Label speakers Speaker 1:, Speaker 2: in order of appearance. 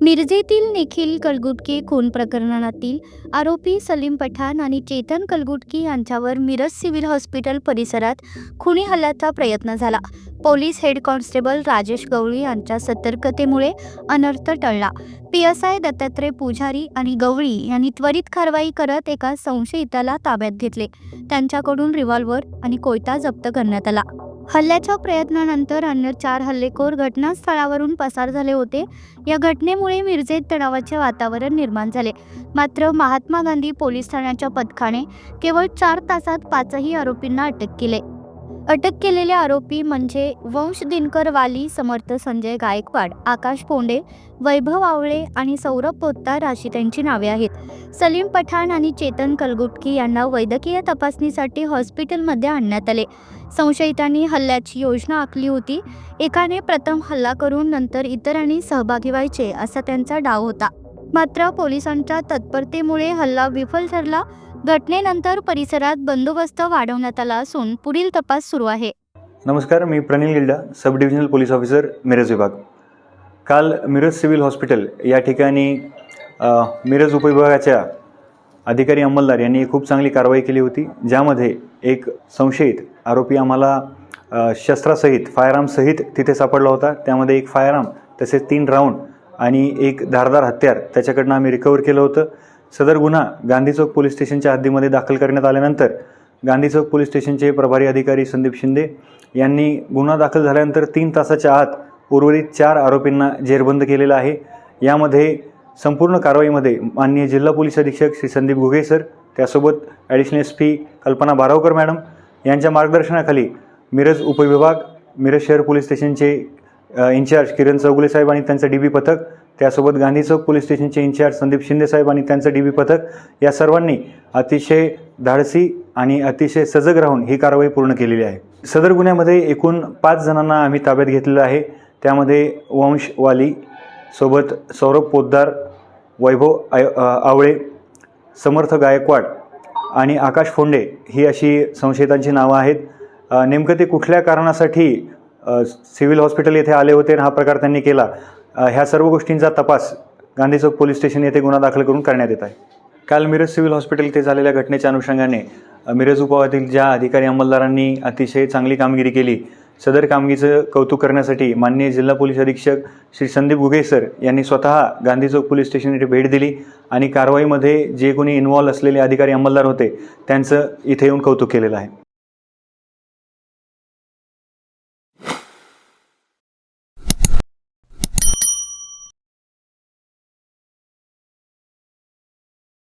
Speaker 1: मिरजेतील निखिल कलगुटके खून प्रकरणातील आरोपी सलीम पठाण आणि चेतन कलगुटकी यांच्यावर मिरज सिव्हिल हॉस्पिटल परिसरात खुनी हल्ल्याचा प्रयत्न झाला. Police head constable Rajesh Gawali यांच्या सतर्कतेमुळे अनर्थ टळला. P S I Dattatray Pujari आणि गवळी यांनी त्वरित कारवाई करत एका संशयिताला ताब्यात घेतले. त्यांच्याकडून रिव्हॉल्व्हर आणि कोयता जप्त करण्यात आला. हल्ल्याच्या प्रयत्नानंतर अन्य चार हल्लेखोर घटनास्थळावरून पसार झाले होते. या घटनेमुळे मिरजेत तणावाचे वातावरण निर्माण झाले. मात्र महात्मा गांधी पोलीस ठाण्याच्या पथकाने केवळ चार तासात पाचही आरोपींना अटक केले. अटक केलेले आरोपी म्हणजे वंश दिनकर वाली समर्थ संजय गायकवाड आकाश पोंडे वैभव आवळे आणि सौरभ पोत्तार अशी त्यांची नावे आहेत. सलीम पठाण आणि चेतन कलगुटकी यांना वैद्यकीय तपासणीसाठी हॉस्पिटलमध्ये आणण्यात आले. संशयितांनी हल्ल्याची योजना आखली होती. एकाने प्रथम हल्ला करून नंतर इतरांनी सहभागी व्हायचे असा त्यांचा डाव होता. मात्र पोलिसांच्या तत्परतेमुळे हल्ला विफल ठरला. घटनेनंतर परिसरात बंदोबस्त वाढवण्यात आला असून पुढील तपास सुरू आहे.
Speaker 2: नमस्कार मी Pranil Gilda sub divisional police officer Miraj विभाग. काल मिरज सिव्हिल हॉस्पिटल या ठिकाणी मिरज उपविभागाच्या अधिकारी अंमलदार यांनी खूप चांगली कारवाई केली होती ज्यामध्ये एक संशयित आरोपी आम्हाला शस्त्रासहित फायरआर्मसहित तिथे सापडला होता. त्यामध्ये एक फायरआर्म तसेच तीन राऊंड आणि एक धारदार हत्यार त्याच्याकडनं आम्ही रिकवर केलं होतं. सदर गुन्हा गांधी चौक पोलीस स्टेशनच्या हद्दीमध्ये दाखल करण्यात आल्यानंतर गांधी चौक पोलीस स्टेशनचे प्रभारी अधिकारी संदीप शिंदे यांनी गुन्हा दाखल झाल्यानंतर तीन तासाच्या आत उर्वरित चार आरोपींना जेरबंद केलेलं आहे. यामध्ये संपूर्ण कारवाईमध्ये माननीय जिल्हा पोलीस अधीक्षक श्री संदीप घुगे सर त्यासोबत additional S P Kalpana Baravkar madam यांच्या मार्गदर्शनाखाली मिरज उपविभाग मिरज शहर पोलीस स्टेशनचे इन्चार्ज किरण चौगुले साहेब आणि त्यांचं डी बी पथक त्यासोबत गांधी चौक पोलीस स्टेशनचे इन्चार्ज संदीप शिंदे साहेब आणि त्यांचं डी बी पथक या सर्वांनी अतिशय धाडसी आणि अतिशय सजग राहून ही कारवाई पूर्ण केलेली आहे. सदर गुन्ह्यामध्ये एकूण पाच जणांना आम्ही ताब्यात घेतलेलं आहे. त्यामध्ये वंश वाली सोबत सौरभ पोद्दार वैभव आय आवळे समर्थ गायकवाड आणि आकाश फोंडे ही अशी संशयितांची नावं आहेत. नेमकं ते कुठल्या कारणासाठी सिव्हिल हॉस्पिटल येथे आले होते आणि हा प्रकार त्यांनी केला? ह्या सर्व गोष्टींचा तपास गांधी चौक पोलीस स्टेशन येथे गुन्हा दाखल करून करण्यात येत आहे. काल मिरज सिव्हिल हॉस्पिटल येथे झालेल्या घटनेच्या अनुषंगाने मिरज उपावातील ज्या अधिकारी अंमलदारांनी अतिशय चांगली कामगिरी केली सदर कामगिरीचं कौतुक करण्यासाठी माननीय जिल्हा पोलीस अधीक्षक श्री संदीप गुगे सर यांनी स्वतः गांधी चौक पोलीस स्टेशन येथे भेट दिली आणि कारवाईमध्ये जे कोणी इन्व्हॉल्व असलेले अधिकारी अंमलदार होते त्यांचं इथे येऊन कौतुक केलेलं आहे.